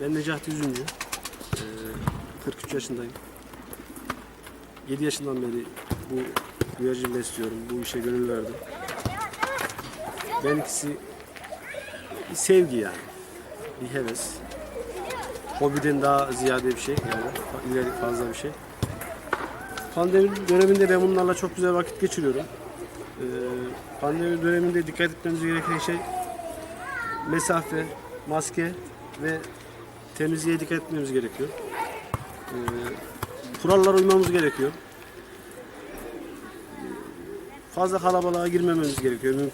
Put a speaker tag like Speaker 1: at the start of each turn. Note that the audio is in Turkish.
Speaker 1: Ben Necati Üzümcü. Ee, 43 yaşındayım. 7 yaşından beri bu güvercin besliyorum. Bu işe gönül verdim. Benimkisi bir sevgi yani. Bir heves. Hobiden daha ziyade bir şey yani. ileri fazla bir şey. Pandemi döneminde ben bunlarla çok güzel vakit geçiriyorum. Ee, pandemi döneminde dikkat etmemiz gereken şey mesafe, maske ve temizliğe dikkat etmemiz gerekiyor. Ee, kurallara uymamız gerekiyor. Fazla kalabalığa girmememiz gerekiyor.